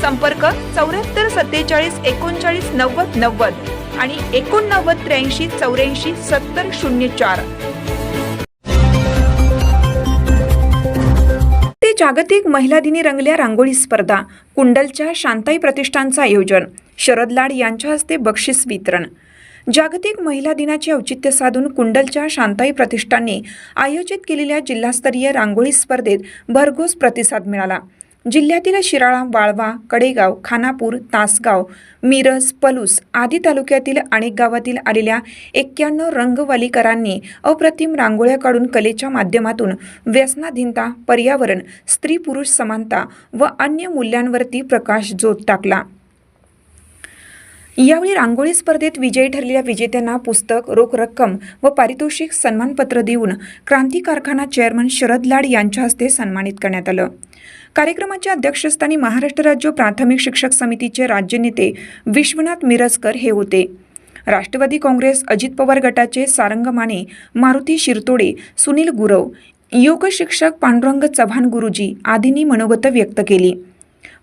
संपर्क चौऱ्याहत्तर सत्तेचाळीस एकोणचाळीस नव्वद नव्वद आणि एकोणनव्वद त्र्याऐंशी चौऱ्याऐंशी सत्तर शून्य चार. ते जागतिक महिला दिनी रंगल्या रांगोळी स्पर्धा कुंडलच्या शांताई प्रतिष्ठानचं आयोजन शरद लाड यांच्या हस्ते बक्षीस वितरण. जागतिक महिला दिनाचे औचित्य साधून कुंडलच्या शांताई प्रतिष्ठानने आयोजित केलेल्या जिल्हास्तरीय रांगोळी स्पर्धेत भरघोस प्रतिसाद मिळाला. जिल्ह्यातील शिराळा वाळवा कडेगाव खानापूर तासगाव मिरज पलूस आदी तालुक्यातील अनेक गावातील आलेल्या एक्क्याण्णव रंगवालीकरांनी अप्रतिम रांगोळ्या काढून कलेच्या माध्यमातून व्यसनाधीनता पर्यावरण स्त्री पुरुष समानता व अन्य मूल्यांवरती प्रकाश जोत टाकला. यावेळी रांगोळी स्पर्धेत विजयी ठरलेल्या विजेत्यांना पुस्तक रोख रक्कम व पारितोषिक सन्मानपत्र देऊन क्रांती कारखाना चेअरमन शरद लाड यांच्या हस्ते सन्मानित करण्यात आलं. कार्यक्रमाच्या अध्यक्षस्थानी महाराष्ट्र राज्य प्राथमिक शिक्षक समितीचे राज्य नेते विश्वनाथ मिरजकर हे होते. राष्ट्रवादी काँग्रेस अजित पवार गटाचे सारंग माने मारुती शिरतोडे सुनील गुरव योग शिक्षक पांडुरंग चव्हाण गुरुजी आदींनी मनोगत व्यक्त केली.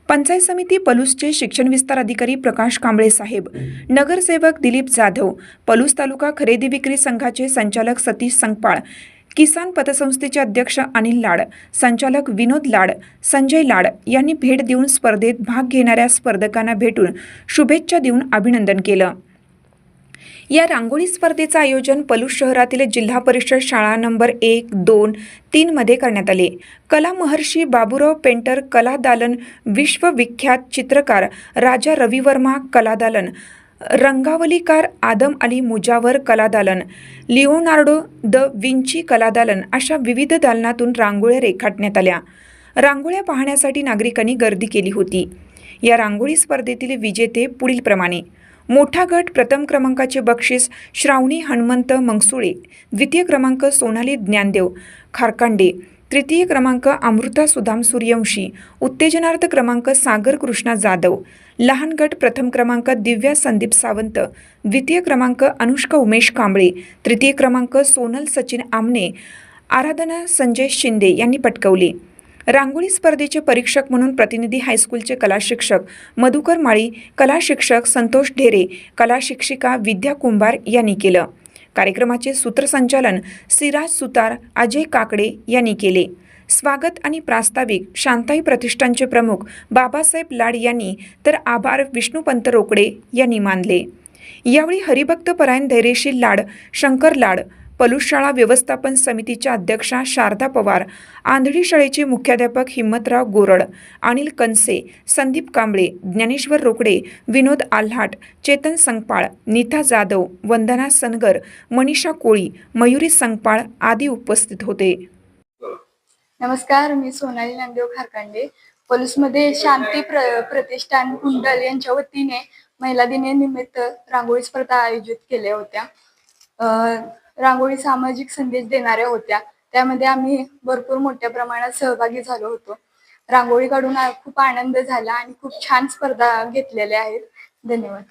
पंचायत समिती पलूसचे शिक्षण विस्तार अधिकारी प्रकाश कांबळे साहेब नगरसेवक दिलीप जाधव पलूस तालुका खरेदी विक्री संघाचे संचालक सतीश संगपाळ किसान पतसंस्थेचे अध्यक्ष अनिल लाड संचालक विनोद लाड संजय लाड यांनी भेट देऊन स्पर्धेत भाग घेणाऱ्या स्पर्धकांना भेटून शुभेच्छा देऊन अभिनंदन केलं. या रांगोळी स्पर्धेचं आयोजन पलूस शहरातील जिल्हा परिषद शाळा नंबर एक दोन तीनमध्ये करण्यात आले. कला महर्षी बाबुराव पेंटर कला दालन विश्वविख्यात चित्रकार राजा रविवर्मा कला दालन रंगावलीकार आदम अली मुजावर कला दालन लिओनार्डो द विंची कला दालन अशा विविध दालनातून रांगोळ्या रेखाटण्यात आल्या. रांगोळ्या पाहण्यासाठी नागरिकांनी गर्दी केली होती. या रांगोळी स्पर्धेतील विजेते पुढीलप्रमाणे. मोठा गट प्रथम क्रमांकाचे बक्षीस श्रावणी हनुमंत मंगसुळे द्वितीय क्रमांक सोनाली ज्ञानदेव खारकांडे तृतीय क्रमांक अमृता सुधाम सूर्यवंशी उत्तेजनार्थ क्रमांक सागर कृष्णा जाधव लहान गट प्रथम क्रमांक दिव्या संदीप सावंत द्वितीय क्रमांक अनुष्का उमेश कांबळे तृतीय क्रमांक सोनल सचिन आमने आराधना संजय शिंदे यांनी पटकवले. रांगोळी स्पर्धेचे परीक्षक म्हणून प्रतिनिधी हायस्कूलचे कला शिक्षक मधुकर माळी कला शिक्षक संतोष ढेरे कला शिक्षिका विद्या कुंभार यांनी केलं. कार्यक्रमाचे सूत्रसंचालन सिराज सुतार अजय काकडे यांनी केले. स्वागत आणि प्रास्ताविक शांताई प्रतिष्ठानचे प्रमुख बाबासाहेब लाड यांनी तर आभार विष्णुपंत रोकडे यांनी मानले. यावेळी हरिभक्त परायण धैर्यशील लाड शंकर लाड पलूस शाळा व्यवस्थापन समितीच्या अध्यक्षा शारदा पवार आंधळी शाळेचे मुख्याध्यापक हिम्मतराव गोरड अनिल कनसे संदीप कांबळे ज्ञानेश्वर रोकडे विनोद आल्हाट चेतन संगपाळ नीता जाधव वंदना सनगर मनीषा कोळी मयुरी संगपाळ आदी उपस्थित होते. नमस्कार मी सोनाली नांदेव खारकांडे. पलूसमध्ये शांती प्र प्रतिष्ठान कुंडल यांच्या वतीने महिला दिनानिमित्त रांगोळी स्पर्धा आयोजित केल्या होत्या. रांगोळी सामाजिक संदेश देणाऱ्या होत्या. त्यामध्ये आम्ही भरपूर मोठ्या प्रमाणात सहभागी झालो होतो. रांगोळी काढून खूप आनंद झाला आणि खूप छान स्पर्धा घेतलेल्या आहेत. धन्यवाद.